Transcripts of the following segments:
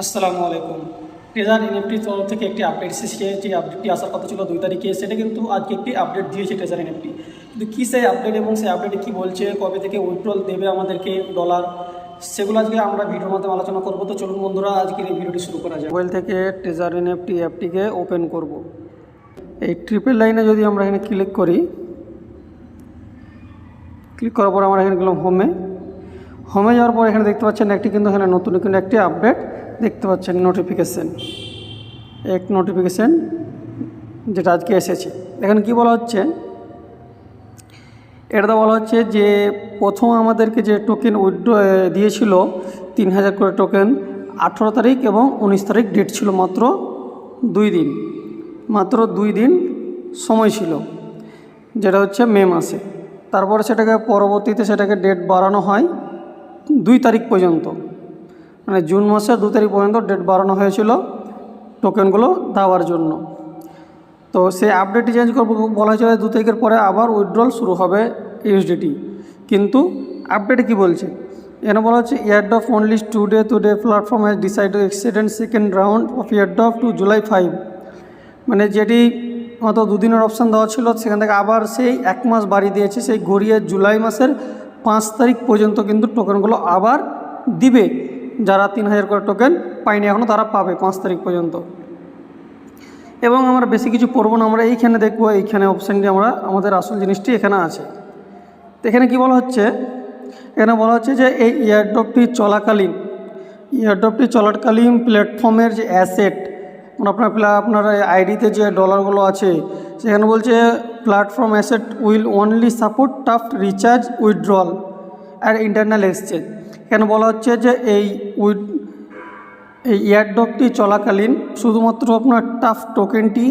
আসসালামু আলাইকুম। ট্রেজার এনএফটির তরফ থেকে একটি আপডেট এসেছে যে আপডেটটি আসার কথা ছিল দুই তারিখে, সেটা কিন্তু আজকে একটি আপডেট দিয়েছে ট্রেজার এনএফটি কিন্তু কী সেই আপডেট এবং সেই আপডেটে কী বলছে, কবে থেকে উইথড্রল দেবে আমাদেরকে ডলার সেগুলো আজকে আমরা ভিডিওর মাধ্যমে আলোচনা করব। তো চলুন বন্ধুরা, আজকের এই ভিডিওটি শুরু করা যায় মোবাইল থেকে ট্রেজার এনএফটি অ্যাপটিকে ওপেন করব। এই ট্রিপল লাইনে যদি আমরা এখানে ক্লিক করি ক্লিক করার পর আমরা এখানে গেলাম হোমে হোমে যাওয়ার পর এখানে দেখতে পাচ্ছেন একটি কিন্তু এখানে নতুন কিন্তু একটি আপডেট দেখতে পাচ্ছেন নোটিফিকেশান এক নোটিফিকেশান যেটা আজকে এসেছে। এখানে কি বলা হচ্ছে? এটাতে বলা হচ্ছে যে, প্রথম আমাদেরকে যে টোকেন উইথড্র দিয়েছিল তিন হাজার করে টোকেন আঠেরো তারিখ এবং উনিশ তারিখ ডেট ছিল মাত্র দুই দিন। মাত্র দুই দিন সময় ছিল, যেটা হচ্ছে মে মাসে। তারপরে সেটাকে পরবর্তীতে সেটাকে ডেট বাড়ানো হয় দুই তারিখ পর্যন্ত। মানে জুন মাসের দু তারিখ পর্যন্ত ডেট বাড়ানো হয়েছিল টোকেনগুলো দেওয়ার জন্য। তো সেই আপডেটটি চেঞ্জ করব বলা হয়েছিল দু তারিখের পরে আবার উইথড্রল শুরু হবে ইউএসডিটি কিন্তু আপডেট কি বলছে? এখানে বলা হচ্ছে airdrop only today today platform has decide accident second round of air airdrop to July five মানে যেটি মতো দুদিনের অপশান দেওয়া ছিল, সেখান থেকে আবার সেই এক মাস বাড়িয়ে দিয়েছে, সেই গড়িয়ে জুলাই মাসের পাঁচ তারিখ পর্যন্ত কিন্তু টোকেনগুলো আবার দিবে। যারা তিন হাজার করে টোকেন পায়নি এখনও তারা পাবে পাঁচ তারিখ পর্যন্ত। এবং আমরা বেশি কিছু পড়ব না, আমরা এইখানে দেখব, এইখানে অপশানটি আমরা, আমাদের আসল জিনিসটি এখানে আছে। তো এখানে কি বলা হচ্ছে? এখানে বলা হচ্ছে যে এই ইয়ারড্রপটি চলাকালীন ইয়ারড্রপটি চলাকালীন প্ল্যাটফর্মের যে অ্যাসেট মানে আপনার প্লা- আপনার আইডিতে যে ডলারগুলো আছে, সেখানে বলছে platform asset will only support tough recharge withdrawal R internal exchange এখানে বলা হচ্ছে যে এই উইথ এই ইয়ারড্রপটি চলাকালীন শুধুমাত্র আপনার টাফ টোকেনটি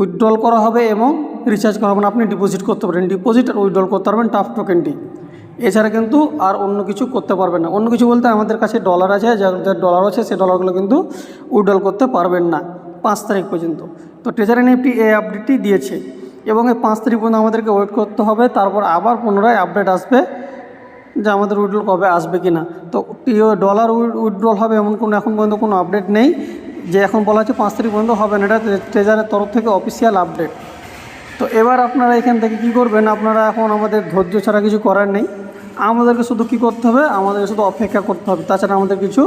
উইথড্রল করা হবে এবং রিচার্জ করা হবে না। আপনি ডিপোজিট করতে পারেন ডিপোজিট আর উইথড্রল করতে পারবেন টাফ টোকেনটি। এছাড়া কিন্তু আর অন্য কিছু করতে পারবেন না। অন্য কিছু বলতে আমাদের কাছে ডলার আছে যাদের ডলার আছে সেই ডলারগুলো কিন্তু উইথড্রল করতে পারবেন না পাঁচ তারিখ পর্যন্ত। তো ট্রেজার এনএফটি এই আপডেটটি দিয়েছে এবং এই পাঁচ তারিখ পর্যন্ত আমাদেরকে ওয়েট করতে হবে। তারপর আবার পুনরায় আপডেট আসবে যে আমাদের উইড্রল কবে আসবে কি না তো ডলার উইড্রল হবে এমন কোনো এখন পর্যন্ত কোনো আপডেট নেই। যে এখন বলা হচ্ছে পাঁচ তারিখ পর্যন্ত হবে না, এটা ট্রেজারের তরফ থেকে অফিসিয়াল আপডেট তো এবার আপনারা এখান থেকে কি করবেন? আপনারা এখন আমাদের ধৈর্য ছাড়া কিছু করার নেই। আমাদেরকে শুধু কি করতে হবে? আমাদেরকে শুধু অপেক্ষা করতে হবে। তাছাড়া আমাদের কিছু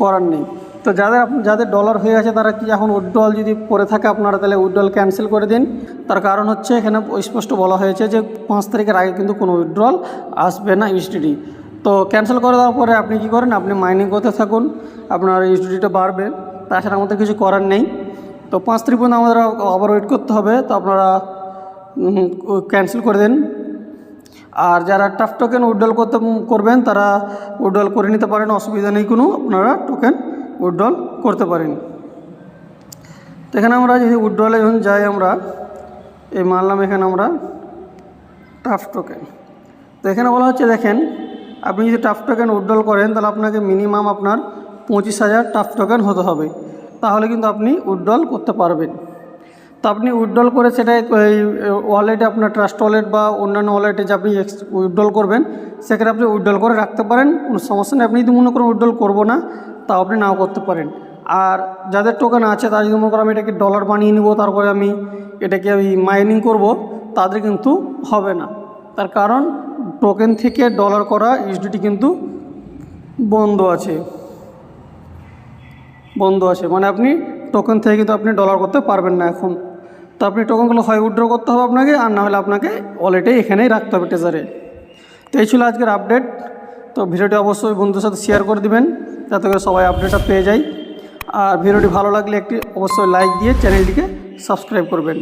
করার নেই। তো যাদের যাদের ডলার হয়ে আছে, তারা কি এখন উইথড্রল যদি পরে থাকে আপনারা তাহলে উইথড্রল ক্যান্সেল করে দিন। তার কারণ হচ্ছে এখানে স্পষ্ট বলা হয়েছে যে পাঁচ তারিখের আগে কিন্তু কোনো উইথড্রল আসবে না ইউএসডিটি তো ক্যান্সেল করে দেওয়ার পরে আপনি কি করেন? আপনি মাইনিং করতে থাকুন, আপনার ইউএসডিটা বাড়বে। তাছাড়া আমাদের কিছু করার নেই। তো পাঁচ তারিখ পর্যন্ত আমাদের আবার ওয়েট করতে হবে, তো আপনারা ক্যান্সেল করে দেন। আর যারা টাফ টোকেন উইড্রল করতে করবেন, তারা উইড্রল করে নিতে পারেন, অসুবিধা নেই কোনো। আপনারা টোকেন উইড্রল করতে পারেন। তো এখানে আমরা যদি উইড্রলে যখন যাই আমরা, এই মানলাম এখানে আমরা টাফ টোকেন তো এখানে বলা হচ্ছে, দেখেন, আপনি যদি টাফ টোকেন উইড্রল করেন, তাহলে আপনাকে মিনিমাম আপনার পঁচিশ হাজার টাফ টোকেন হতে হবে। তাহলে কিন্তু আপনি উইড্রল করতে পারবেন। তো আপনি উইথড্রল করে সেটাই এই ওয়ালেটে আপনার ট্রাস্ট ওয়ালেট বা অন্যান্য ওয়ালেটে যে আপনি উইথড্রল করবেন সেখানে আপনি উইথড্রল করে রাখতে পারেন, কোনো সমস্যা নেই। আপনি যদি মনে করেন উইথড্রল করব না। তাও আপনি নাও করতে পারেন। আর যাদের টোকেন আছে, তারা যদি মনে করেন আমি এটাকে ডলার বানিয়ে নিব, তারপরে আমি এটাকে আমি মাইনিং করব, তাদের কিন্তু হবে না। তার কারণ টোকেন থেকে ডলার করা ইউসডিটি কিন্তু বন্ধ আছে। বন্ধ আছে। মানে আপনি টোকেন থেকে কিন্তু আপনি ডলার করতে পারবেন না এখন। তো আপনি টোকেনগুলো হয় উইড্র করতে হবে আপনাকে, আর না হলে আপনাকে ওয়ালেটে এখানেই রাখতে হবে ট্রেজারে তো এই ছিল আজকের আপডেট তো ভিডিওটি অবশ্যই বন্ধুদের সাথে শেয়ার করে দিবেন। যাতে করে সবাই আপডেটটা পেয়ে যায়। আর ভিডিওটি ভালো লাগলে একটি অবশ্যই লাইক দিয়ে চ্যানেলটিকে সাবস্ক্রাইব করবেন।